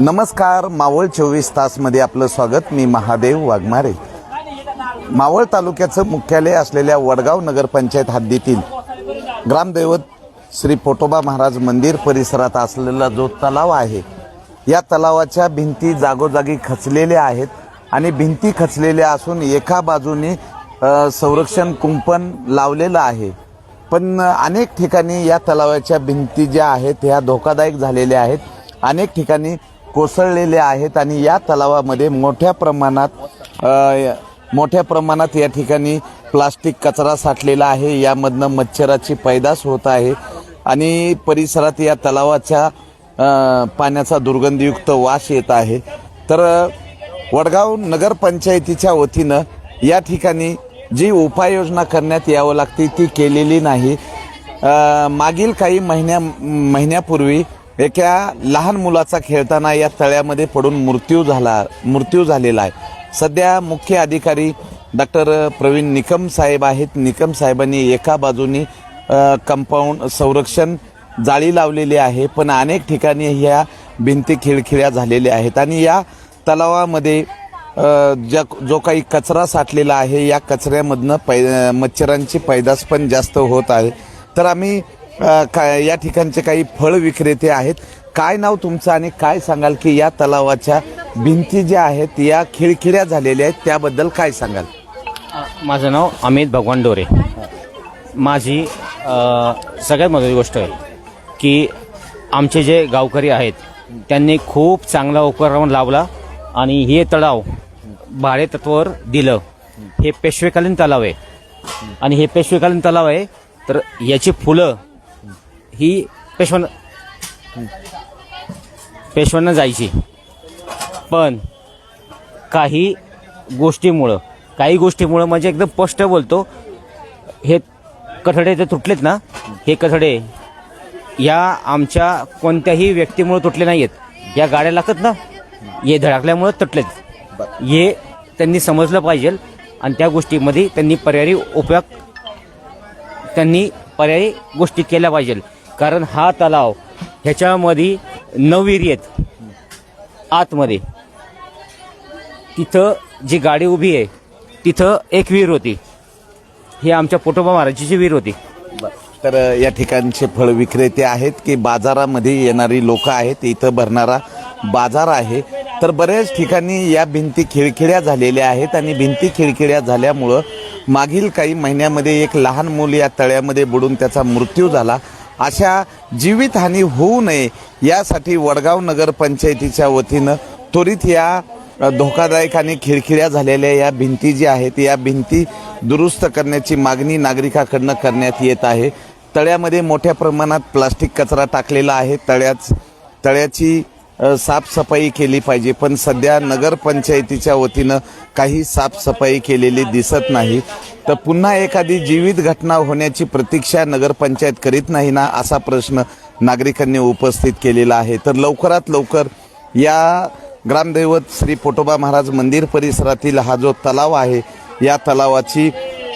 नमस्कार मावळ चोवीस तासमध्ये आपलं स्वागत. मी महादेव वाघमारे. मावळ तालुक्याचं मुख्यालय असलेल्या वडगाव नगरपंचायत हद्दीतील ग्रामदैवत श्री पोटोबा महाराज मंदिर परिसरात असलेला जो तलाव आहे या तलावाच्या भिंती जागोजागी खचलेल्या आहेत आणि भिंती खचलेल्या असून एका बाजूने संरक्षण कुंपण लावलेलं आहे. पण अनेक ठिकाणी या तलावाच्या भिंती ज्या आहेत ह्या धोकादायक झालेल्या आहेत. अनेक ठिकाणी कोसळलेल्या आहेत आणि या तलावामध्ये मोठ्या प्रमाणात मोठ्या प्रमाणात या ठिकाणी प्लास्टिक कचरा साठलेला आहे. यामधनं मच्छराची पैदास होत आहे आणि परिसरात या तलावाच्या पाण्याचा दुर्गंधयुक्त वास येत आहे. तर वडगाव नगरपंचायतीच्या वतीनं या ठिकाणी जी उपाययोजना करण्यात यावं लागते ती केलेली नाही. मागील काही महिन्या महिन्यापूर्वी एका लहान मुलाचा खेळताना या तळ्यामध्ये पडून मृत्यू झाला मृत्यू झालेला आहे. सध्या मुख्य अधिकारी डॉक्टर प्रवीण निकम साहेब आहेत. निकम साहेबांनी एका बाजूनी कंपाऊंड संरक्षण जाळी लावलेली आहे पण अनेक ठिकाणी ह्या भिंती खिळखिळ्या झालेल्या आहेत. आणि या तलावामध्ये ज्या जो काही कचरा साठलेला आहे या कचऱ्यामधनं पै मच्छरांची पैदास पण जास्त होत आहे. तर आम्ही काय या ठिकाणचे काही फळ विक्रेते आहेत. काय नाव तुमचं आणि काय सांगाल की या तलावाच्या भिंती ज्या आहेत या खिळखिळ्या झालेल्या आहेत त्याबद्दल काय सांगाल? माझं नाव अमित भगवान डोरे. माझी सगळ्यात महत्त्वाची गोष्ट आहे की आमचे जे गावकरी आहेत त्यांनी खूप चांगला उपक्रम लावला आणि हे तलाव भाडे तत्वावर दिलं. हे पेशवेकालीन तलाव आहे. आणि हे पेशवेकालीन तलाव आहे तर याची फुलं ही पेशवान पेशव्यांना जायची. पण काही गोष्टीमुळं काही गोष्टीमुळं म्हणजे एकदम स्पष्ट बोलतो हे कठडे ते तुटलेत ना हे कठडे या आमच्या कोणत्याही व्यक्तीमुळे तुटले नाहीत या गाड्या लागतात ना हे धडकल्यामुळं तुटलेत. हे त्यांनी समजलं पाहिजे आणि त्या गोष्टीमध्ये त्यांनी पर्यायी उपयोग त्यांनी पर्यायी गोष्टी केल्या पाहिजे. कारण हा तलाव ह्याच्यामध्ये नवीर येत आहेत. आतमध्ये. तिथं जी गाडी उभी आहे तिथं एक विहीर होती. ही आमच्या पोटोबा महाराजाची विहीर होती. तर या ठिकाणचे फळ विक्रेते आहेत की बाजारामध्ये येणारी लोक आहेत इथं भरणारा बाजार आहे. तर बऱ्याच ठिकाणी या भिंती खिळखिळ्या झालेल्या आहेत आणि भिंती खिळखिळ्या झाल्यामुळं मागील काही महिन्यामध्ये एक लहान मूल या तळ्यामध्ये बुडून त्याचा मृत्यू झाला. अशा जीवितहानी होऊ नये यासाठी वडगाव नगर पंचायतीच्या वतीनं त्वरित या धोकादायक आणि खिळखिळ्या झालेल्या या भिंती ज्या आहेत या भिंती दुरुस्त करण्याची मागणी नागरिकाकडनं करण्यात येत आहे. तळ्यामध्ये मोठ्या प्रमाणात प्लास्टिक कचरा टाकलेला आहे. तळ्याच तळ्याची साफसफाई केली पाहिजे. पण सध्या नगरपंचायतीच्या वतीनं काही साफसफाई केलेली दिसत नाही. तर पुन्हा एखादी जीवित घटना होण्याची प्रतीक्षा नगरपंचायत करीत नाही ना असा प्रश्न नागरिकांनी उपस्थित केलेला आहे. तर लवकरात लवकर या ग्रामदैवत श्री पोटोबा महाराज मंदिर परिसरातील हा जो तलाव आहे या तलावाची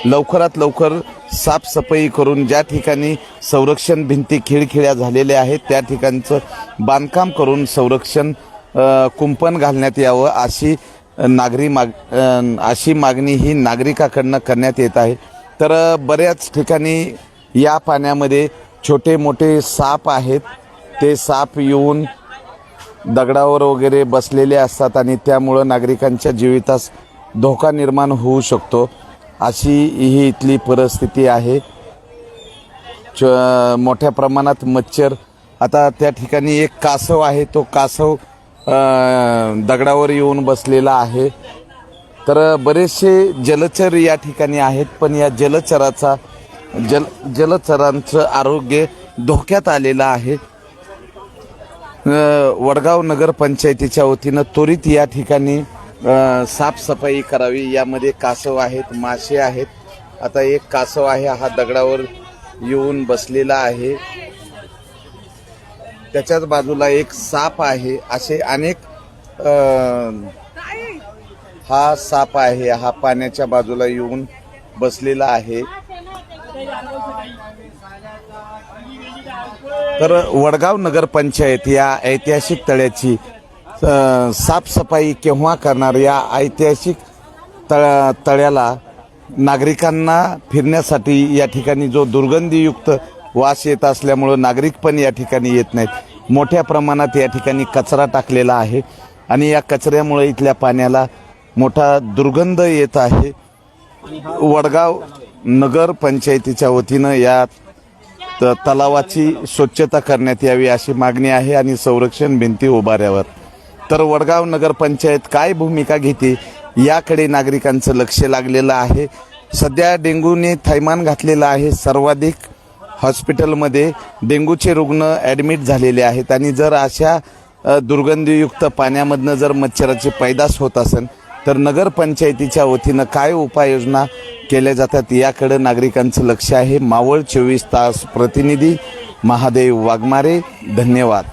लवकरात लवकर साफसफाई करून ज्या ठिकाणी संरक्षण भिंती खिळखिळ्या झालेल्या आहेत त्या ठिकाणचं बांधकाम करून संरक्षण कुंपण घालण्यात यावं अशी नागरी माग अशी मागणी ही नागरिकाकडनं करण्यात येत आहे. तर बऱ्याच ठिकाणी या पाण्यामध्ये छोटे मोठे साप आहेत. ते साप येऊन दगडावर वगैरे बसलेले असतात आणि त्यामुळं नागरिकांच्या जीवितास धोका निर्माण होऊ शकतो. अशी ही इथली परिस्थिती आहे. च मोठ्या प्रमाणात मच्छर. आता त्या ठिकाणी एक कासव आहे तो कासव दगडावर येऊन बसलेला आहे. तर बरेचसे जलचर या ठिकाणी आहेत पण या जलचराचा जल जलचरांचं आरोग्य धोक्यात आलेलं आहे. वडगाव नगरपंचायतीच्या वतीनं त्वरित या ठिकाणी साफसफाई करावी. यामध्ये कासव आहेत मासे आहेत. आता एक कासव आहे हा दगडावर येऊन बसलेला आहे. त्याच्याच बाजूला एक साप आहे. असे अनेक हा साप आहे. हा पाण्याच्या बाजूला येऊन बसलेला आहे. तर वडगाव नगरपंचायत या ऐतिहासिक तळ्याची साफसफाई केव्हा करणार या ऐतिहासिक तळ तळ्याला नागरिकांना फिरण्यासाठी या ठिकाणी जो दुर्गंधीयुक्त वास येत असल्यामुळं नागरिक पण या ठिकाणी येत नाहीत. मोठ्या प्रमाणात या ठिकाणी कचरा टाकलेला आहे आणि या कचऱ्यामुळे इथल्या पाण्याला मोठा दुर्गंध येत आहे. वडगाव नगर पंचायतीच्या वतीनं या त- तलावाची स्वच्छता करण्यात यावी अशी मागणी आहे आणि संरक्षण भिंती उभाऱ्यावर. तर वडगाव नगरपंचायत काय भूमिका घेते याकडे नागरिकांचं लक्ष लागलेलं आहे. सध्या डेंग्यूने थैमान घातलेलं आहे. सर्वाधिक हॉस्पिटलमध्ये डेंग्यूचे रुग्ण ॲडमिट झालेले आहेत आणि जर अशा दुर्गंधीयुक्त पाण्यामधनं जर मच्छराची पैदास होत असेल तर नगरपंचायतीच्या वतीनं काय उपाययोजना केल्या जातात याकडं नागरिकांचं लक्ष आहे. मावळ चोवीस तास प्रतिनिधी महादेव वाघमारे धन्यवाद.